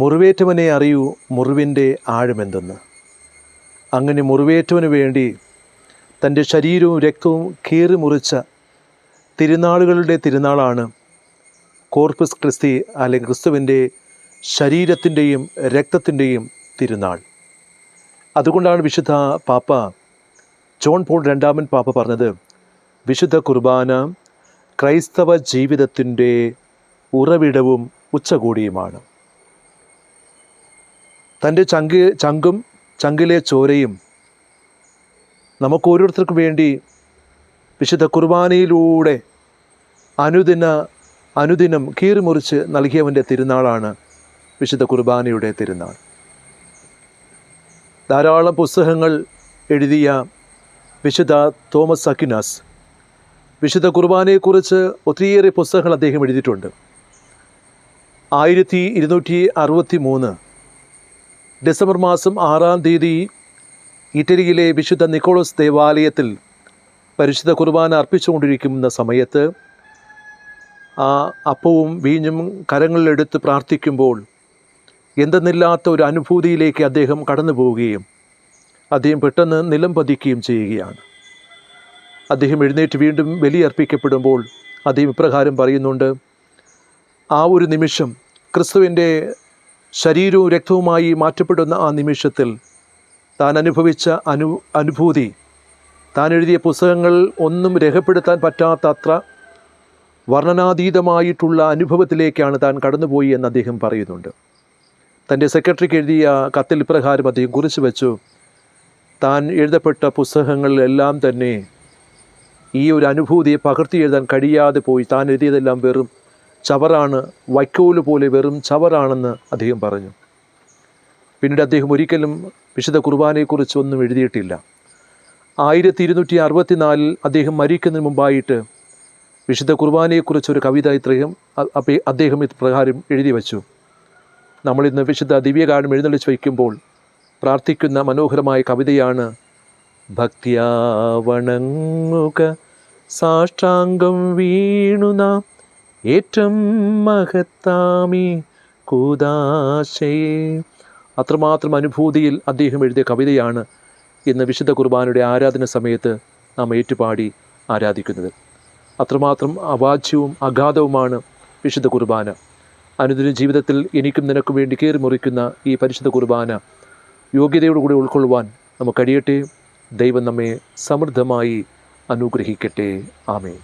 മുറിവേറ്റവനെ അറിയൂ മുറിവിന്റെ ആഴമെന്തെന്ന്. അങ്ങനെ മുറിവേറ്റവന് വേണ്ടി തന്റെ ശരീരവും രക്തവും കീറി മുറിച്ച തിരുനാളുകളുടെ തിരുനാളാണ് കോർപ്പസ് ക്രിസ്തി അല്ലെങ്കിൽ ക്രിസ്തുവിന്റെ ശരീരത്തിന്റെയും രക്തത്തിന്റെയും തിരുനാൾ. അതുകൊണ്ടാണ് വിശുദ്ധ പാപ്പ ജോൺ പോൾ രണ്ടാമൻ പാപ്പ പറഞ്ഞത് വിശുദ്ധ കുർബാന ക്രൈസ്തവ ജീവിതത്തിന്റെ ഉറവിടവും ഉച്ചകൂടിയുമാണ്. തന്റെ ചങ്ക് ചങ്കും ചങ്കിലെ ചോരയും നമുക്ക് ഓരോരുത്തർക്കും വേണ്ടി വിശുദ്ധ കുർബാനയിലൂടെ അനുദിന അനുദിനം കീറിമുറിച്ച് നൽകിയവന്റെ തിരുനാളാണ് വിശുദ്ധ കുർബാനയുടെ തിരുനാൾ. ധാരാളം പുസ്തകങ്ങൾ എഴുതിയ വിശുദ്ധ തോമസ് അക്കിനാസ് വിശുദ്ധ കുർബാനയെക്കുറിച്ച് ഒത്തിരിയേറെ പുസ്തകങ്ങൾ അദ്ദേഹം എഴുതിയിട്ടുണ്ട്. ആയിരത്തി ഇരുന്നൂറ്റി അറുപത്തി മൂന്ന് ഡിസംബർ മാസം ആറാം തീയതി ഇറ്റലിയിലെ വിശുദ്ധ നിക്കോളസ് ദേവാലയത്തിൽ പരിശുദ്ധ കുർബാന അർപ്പിച്ചുകൊണ്ടിരിക്കുന്ന സമയത്ത് ആ അപ്പവും വീഞ്ഞും കരങ്ങളിലെടുത്ത് പ്രാർത്ഥിക്കുമ്പോൾ എന്തെന്നില്ലാത്ത ഒരു അനുഭൂതിയിലേക്ക് അദ്ദേഹം കടന്നു പോവുകയും അദ്ദേഹം പെട്ടെന്ന് നിലം പതിക്കുകയും ചെയ്യുകയാണ്. അദ്ദേഹം എഴുന്നേറ്റ് വീണ്ടും ബലിയർപ്പിക്കപ്പെടുമ്പോൾ അദ്ദേഹം ഇപ്രകാരം പറയുന്നുണ്ട് ആ ഒരു നിമിഷം ക്രിസ്തുവിന്റെ ശരീരവും രക്തവുമായി മാറ്റപ്പെടുന്ന ആ നിമിഷത്തിൽ താൻ അനുഭവിച്ച അനു അനുഭൂതി താൻ എഴുതിയ പുസ്തകങ്ങൾ ഒന്നും രേഖപ്പെടുത്താൻ പറ്റാത്ത അത്ര വർണനാതീതമായിട്ടുള്ള അനുഭവത്തിലേക്കാണ് താൻ കടന്നുപോയി എന്ന് അദ്ദേഹം പറയുന്നുണ്ട്. തന്റെ സെക്രട്ടറിക്ക് എഴുതിയ കത്തിൽ ഇപ്രകാരം അദ്ദേഹം കുറിച്ച് വെച്ചു താൻ എഴുതപ്പെട്ട പുസ്തകങ്ങളിലെല്ലാം തന്നെ ഈ ഒരു അനുഭൂതിയെ പകർത്തി എഴുതാൻ കഴിയാതെ പോയി. താൻ എഴുതിയതെല്ലാം വെറും ചവറാണ് വൈക്കോൽ പോലെ വെറും ചവറാണെന്ന് അദ്ദേഹം പറഞ്ഞു. പിന്നീട് അദ്ദേഹം ഒരിക്കലും വിശുദ്ധ കുർബാനയെക്കുറിച്ച് ഒന്നും എഴുതിയിട്ടില്ല. ആയിരത്തി ഇരുന്നൂറ്റി അറുപത്തിനാലിൽ അദ്ദേഹം മരിക്കുന്നതിന് മുമ്പായിട്ട് വിശുദ്ധ കുർബാനയെക്കുറിച്ചൊരു കവിത ഇത്രയും അദ്ദേഹം ഇത് പ്രകാരം എഴുതി വച്ചു. നമ്മളിന്ന് വിശുദ്ധ ദിവ്യകാലം എഴുന്നള്ളിച്ച് വയ്ക്കുമ്പോൾ പ്രാർത്ഥിക്കുന്ന മനോഹരമായ കവിതയാണ് ഭക്തിയാവണങ്ങുക സാഷ്ടാംഗം വീണു നാം. ഏറ്റം മഹത്താമി കൂതാശയെ അത്രമാത്രം അനുഭൂതിയിൽ അദ്ദേഹം എഴുതിയ കവിതയാണ് ഇന്ന് വിശുദ്ധ കുർബാനയുടെ ആരാധന സമയത്ത് നാം ഏറ്റുപാടി ആരാധിക്കുന്നത്. അത്രമാത്രം അവാച്യവും അഗാധവുമാണ് വിശുദ്ധ കുർബാന. അനുദിന ജീവിതത്തിൽ എനിക്കും നിനക്കും വേണ്ടി കയറി മുറിക്കുന്ന ഈ പരിശുദ്ധ കുർബാന യോഗ്യതയോടുകൂടി ഉൾക്കൊള്ളുവാൻ നമുക്ക് കഴിയട്ടെ. ദൈവം നമ്മെ സമൃദ്ധമായി അനുഗ്രഹിക്കട്ടെ. ആമേൻ.